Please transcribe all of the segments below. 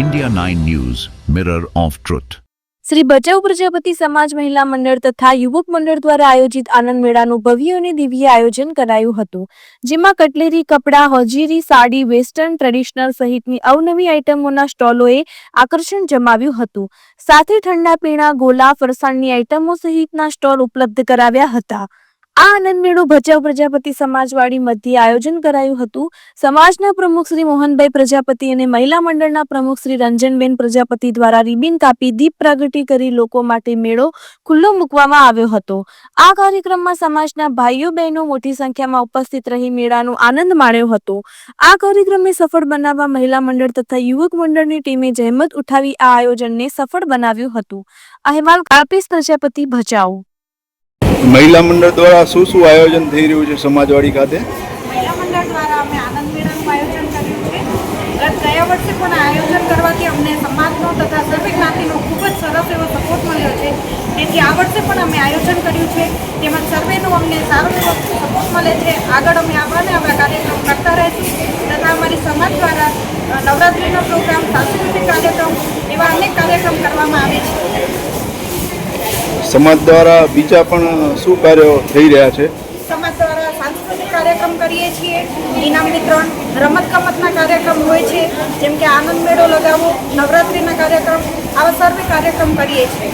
India 9 News, Mirror of Truth. Shri બચાવ પ્રજાપતિ સમાજ મહિલા મંડળ તથા યુવક મંડળ દ્વારા આયોજિત આનંદ મેળાનું ભવ્ય અને દિવ્ય આયોજન કરાયું હતું. જેમાં કટલેરી કપડાં હોજીરી સાડી વેસ્ટર્ન ટ્રેડિશનલ સહિતની અવનવી આઇટમોના સ્ટોલોએ આકર્ષણ જમાવ્યું હતું. સાથે ઠંડા પીણા ગોલા ફરસાણની આઇટમો સહિતના સ્ટોલ ઉપલબ્ધ કરાવ્યા હતા. આ આનંદ મેળો ભચાઉ પ્રજાપતિ સમાજવાડી મધ્યે આયોજન કરાયું હતું. સમાજના પ્રમુખ શ્રી મોહનભાઈ પ્રજાપતિ અને મહિલા મંડળના પ્રમુખ શ્રી રંજનબેન પ્રજાપતિ દ્વારા રિબિન કાપી દીપ પ્રગટિ કરી લોકો માટે મેળો ખુલ્લો મૂકવામાં આવ્યો હતો. આ કાર્યક્રમમાં સમાજના ભાઈઓ, બહેનો મોટી સંખ્યામાં ઉપસ્થિત રહી મેળાનો આનંદ માણ્યો હતો. આ કાર્યક્રમને સફળ બનાવવા મહિલા મંડળ તથા યુવક મંડળની ટીમે જહેમત ઉઠાવી આ આયોજનને સફળ બનાવ્યું હતું. અહેવાલ કાપીસ પ્રજાપતિ ભચાઉ. મહિલા મંડળ દ્વારા શું શું આયોજન થઈ રહ્યું છે સમાજવાડી ખાતે? મહિલા મંડળ દ્વારા અમે આનંદ મેળાનું આયોજન કર્યું છે. ગત ગયા વર્ષે પણ આયોજન કરવાથી અમને સમાજનો તથા સર્વે જ્ઞાતિનો ખૂબ જ સરસ એવો સપોર્ટ મળ્યો છે. તેથી આ વર્ષે પણ અમે આયોજન કર્યું છે. તેમાં સર્વેનો અમને સારો એવો સપોર્ટ મળે છે. આગળ અમે આવા આવા કાર્યક્રમ કરતા રહીશું. તથા અમારી સમાજ દ્વારા નવરાત્રિનો પ્રોગ્રામ સાંસ્કૃતિક કાર્યક્રમ એવા અનેક કાર્યક્રમ કરવામાં આવે છે. સમાજ દ્વારા બીજા પણ શું કાર્યો થઈ રહ્યા છે? સમાજ દ્વારા સાંસ્કૃતિક કાર્યક્રમ કરીએ છીએ. ઇનામ વિતરણ રમતગમતના કાર્યક્રમ હોય છે. જેમ કે આનંદ મેળો લગાવવો નવરાત્રિના કાર્યક્રમ આવા સર્વે કાર્યક્રમ કરીએ છીએ.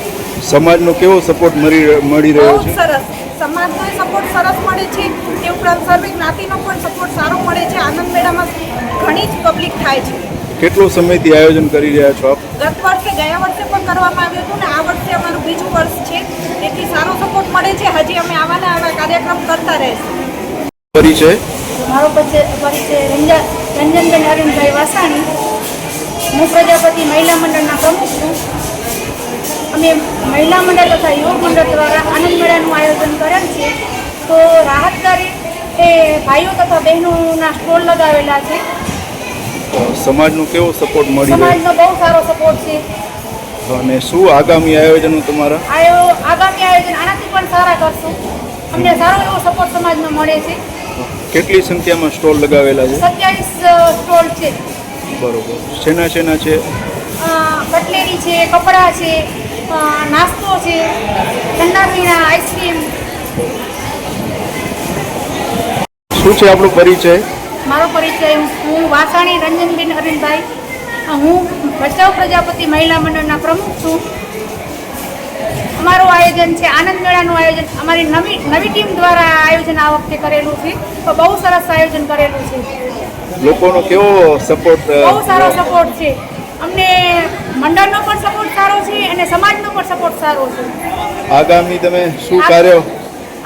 સમાજનો કેવો સપોર્ટ મળી મળી રહ્યો છે? સરસ. સમાજનો સપોર્ટ સરસ મળે છે. તે ઉપરાંત સર્વે જ્ઞાતિનો પણ સપોર્ટ સારો મળે છે. આનંદ મેળામાં ઘણી જ પબ્લિક થાય છે. કેટલો સમયથી આયોજન કરી રહ્યા છો આપ? ગત વર્ષે ગયા વર્ષે પણ કરવામાં આવ્યું હતું ને આ વર્ષે અમારું બીજું વર્ષ છે. તેથી સારો સપોર્ટ મળે છે. હજી અમે આવાના આવા કાર્યક્રમ કરતા રહેશું. પરિચય? મારો પરિચય રંજન રંજા રંજનબેન અરવિંદભાઈ વાસાણી. હું પ્રજાપતિ મહિલા મંડળના પ્રમુખ છું. અમે મહિલા મંડળ તથા યુવક મંડળ દ્વારા આનંદ મેળાનું આયોજન કરેલ છે. તો રાહતદારી એ ભાઈઓ તથા બહેનોના સ્ટોલ લગાવેલા છે. સમાજનો કેવો સપોર્ટ મળી સમાજનો બહુ સારો સપોર્ટ છે. અને શું આગામી આયોજનો તમારા? આગામી આયોજન આનાથી પણ સારા કરશું. અમને સારો એવો સપોર્ટ સમાજનો મળે છે. કેટલી સંખ્યામાં સ્ટોલ લગાવેલા છે? સત્યાવીસ સ્ટોલ છે. બરોબર. શેના શેના છે? કટલેરી છે કપડાં છે નાસ્તો છે ઠંડા પીણા આઈસ્ક્રીમ શું છે આપણો પરિચય? મારો પરિચય હું વાસાણી રંજનબેન અરવિંદભાઈ. હું ભચાઉ પ્રજાપતિ મહિલા મંડળના પ્રમુખ છું. અમારું આયોજન છે આનંદ મેળાનું આયોજન. અમારી નવી નવી ટીમ દ્વારા આયોજન આ વખતે કરેલું છે. તો બહુ સરસ આયોજન કરેલું છે. લોકોનો કેવો સપોર્ટ બહુ સારો સપોર્ટ છે. અમને મંડળનો પણ સપોર્ટ સારો છે અને સમાજનો પણ સપોર્ટ સારો છે. આગામી તમે શું કાર્યો?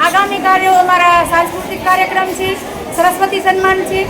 આગામી કાર્યો અમારા સાંસ્કૃતિક કાર્યક્રમ છે. સરસ્વતી સન્માન છે.